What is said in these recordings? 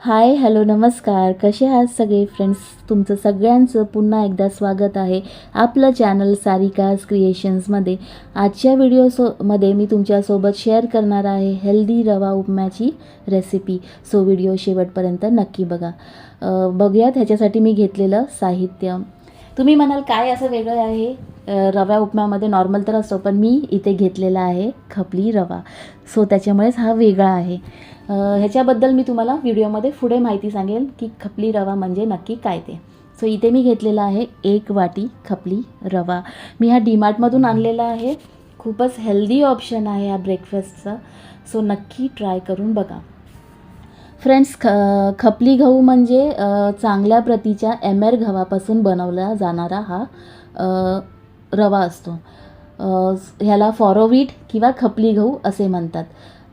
Hi hello नमस्कार. कसे आहात सगळे फ्रेंड्स तुमचं सगळ्यांचं पुन्हा एकदा स्वागत आहे आपलं चॅनल सारिकाज क्रिएशन्समध्ये आजच्या व्हिडिओसो मध्ये मी तुमच्यासोबत शेअर करणार आहे हेल्दी रवा उपम्याची रेसिपी सो व्हिडिओ शेवटपर्यंत नक्की बघा. बघूयात ह्याच्यासाठी मी घेतलेलं साहित्य. तुम्ही म्हणाल काय असं वेगळं आहे? रव्या उपम्यामध्ये नॉर्मल तर असतो पण मी इथे घेतलेला आहे खपली रवा. सो त्याच्यामुळेच हा वेगळा आहे. ह्याच्याबद्दल मी तुम्हाला व्हिडिओमध्ये पुढे माहिती सांगेल की खपली रवा म्हणजे नक्की काय ते. सो इथे मी घेतलेला आहे एक वाटी खपली रवा. मी हा डीमार्टमधून आणलेला आहे. खूपच हेल्दी ऑप्शन आहे हा ब्रेकफास्टचा सो नक्की ट्राय करून बघा. फ्रेंड्स ख खपली गहू म्हणजे चांगल्या प्रतीच्या एमेर गव्हापासून बनवला जाणारा हा रवा असतो. ह्याला फॉरोवीट किंवा खपली गहू असे म्हणतात.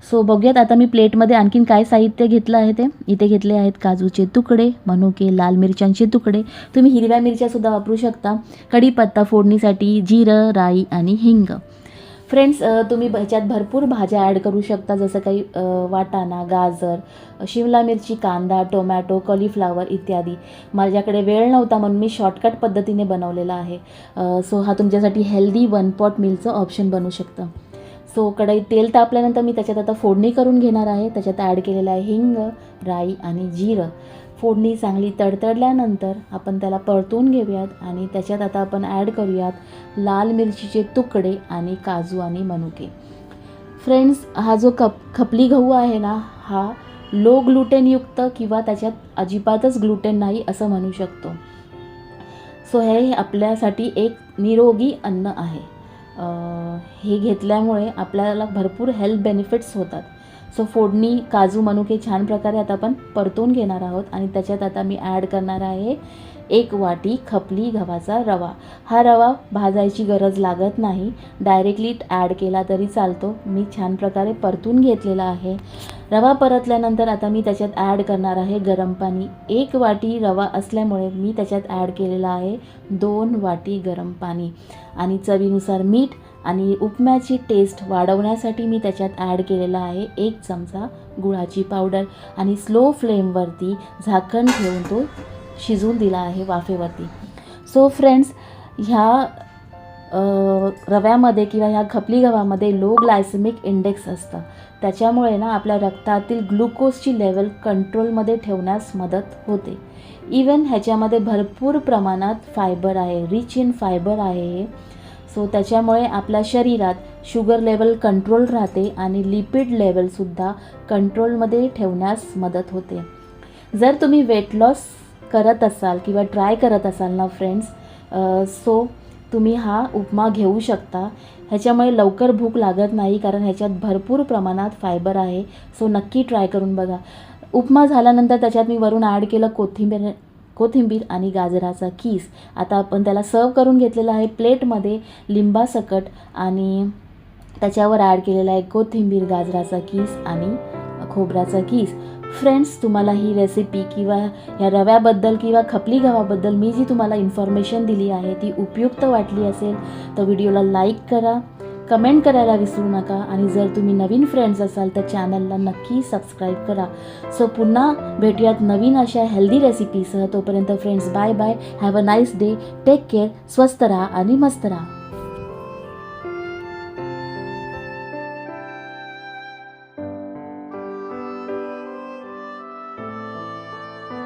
सो बघूयात आता मी प्लेटमध्ये आणखीन काय साहित्य घेतलं आहे ते. इथे घेतले आहेत काजूचे तुकडे मनुके लाल मिरच्यांचे तुकडे. तुम्ही हिरव्या मिरच्यासुद्धा वापरू शकता. कढीपत्ता फोडणीसाठी जिरं राई आणि हिंग. फ्रेंड्स तुम्ही ह्याच्यात भरपूर भाज्या ॲड करू शकता जसं काही वाटाणा गाजर शिमला मिरची कांदा टोमॅटो कॉलीफ्लावर इत्यादी. माझ्याकडे वेळ नव्हता म्हणून मी शॉर्टकट पद्धतीने बनवलेला आहे. सो हा तुमच्यासाठी हेल्दी वन पॉट मिलचं ऑप्शन बनू शकतं. सो कढई तेल तापल्यानंतर मी त्याच्यात आता फोडणी करून घेणार आहे. त्याच्यात ॲड केलेलं आहे हिंग राई आणि जिरं. फोडणी चांगली तडतडल्यानंतर आपण त्याला परतून घेऊयात आणि त्याच्यात आता आपण ॲड करूयात लाल मिरचीचे तुकडे आणि काजू आणि मनुके. फ्रेंड्स हा जो कप खपली गहू आहे ना हा लो ग्लुटेनयुक्त किंवा त्याच्यात अजिबातच ग्लुटेन नाही असं म्हणू शकतो. सो हे आपल्यासाठी एक निरोगी अन्न आहे. हे घेतल्यामुळे आपल्याला भरपूर हेल्थ बेनिफिट्स होतात. सो फोडणी काजू मनुके छान प्रकारे आता आपण परतून घेणार आहोत आणि त्याच्यात आता मी ॲड करणार आहे एक वाटी खपली गव्हाचा रवा. हा रवा भाजायची गरज लागत नाही. डायरेक्टली ॲड केला तरी चालतो. मी छान प्रकारे परतून घेतलेला आहे. रवा परतल्यानंतर आता मी त्याच्यात ॲड करणार आहे गरम पाणी. एक वाटी रवा असल्यामुळे मी त्याच्यात ॲड केलेला आहे दोन वाटी गरम पाणी. आणि चवीनुसार मीठ आणि उपम्याची टेस्ट वाढवण्यासाठी मी त्याच्यात ॲड केलेला आहे एक चमचा गुळाची पावडर आणि स्लो फ्लेमवरती झाकण ठेवून तो शिजवून दिला आहे वाफेवरती. सो फ्रेंड्स ह्या रव्यामध्ये किंवा ह्या खपली गव्हामध्ये लो ग्लायसेमिक इंडेक्स असतं. त्याच्यामुळे ना आपल्या रक्तातील ग्लुकोजची लेवल कंट्रोलमध्ये ठेवण्यास मदत होते. इवन ह्याच्यामध्ये भरपूर प्रमाणात फायबर आहे रिच इन फायबर आहे हे. सो त्याच्यामुळे आपल्या शरीरात शुगर लेवल कंट्रोल राहते आणि लिपिड लेवलसुद्धा कंट्रोलमध्ये ठेवण्यास मदत होते. जर तुम्ही वेट लॉस करत असाल किंवा ट्राय करत असाल ना फ्रेंड्स सो तुम्ही हा उपमा घेऊ शकता. ह्याच्यामुळे लवकर भूक लागत नाही कारण ह्याच्यात भरपूर प्रमाणात फायबर आहे. सो नक्की ट्राय करून बघा. उपमा झाल्यानंतर त्याच्यात मी वरून ॲड केलं कोथिंबीर कोथिंबीर आणि गाजराचा कीस. आता आपण त्याला सर्व करून घेतलेला आहे प्लेटमध्ये लिंबासकट आणि त्याच्यावर ॲड केलेला आहे कोथिंबीर गाजराचा कीस आणि खोबऱ्याचा कीस. फ्रेंड्स तुम्हाला ही रेसिपी किंवा या रव्याबद्दल किंवा खपली गव्हाबद्दल मी जी तुम्हाला इन्फॉर्मेशन दिली आहे ती उपयुक्त वाटली असेल तर व्हिडिओला लाईक करा. कमेंट करायला विसरू नका आणि जर तुम्ही नवीन फ्रेंड्स असाल तर चॅनलला नक्की सबस्क्राईब करा. सो पुन्हा भेटूयात नवीन अशा हेल्दी रेसिपीसह तोपर्यंत friends bye bye have a nice day take care स्वस्त राहा आणि मस्त राहा.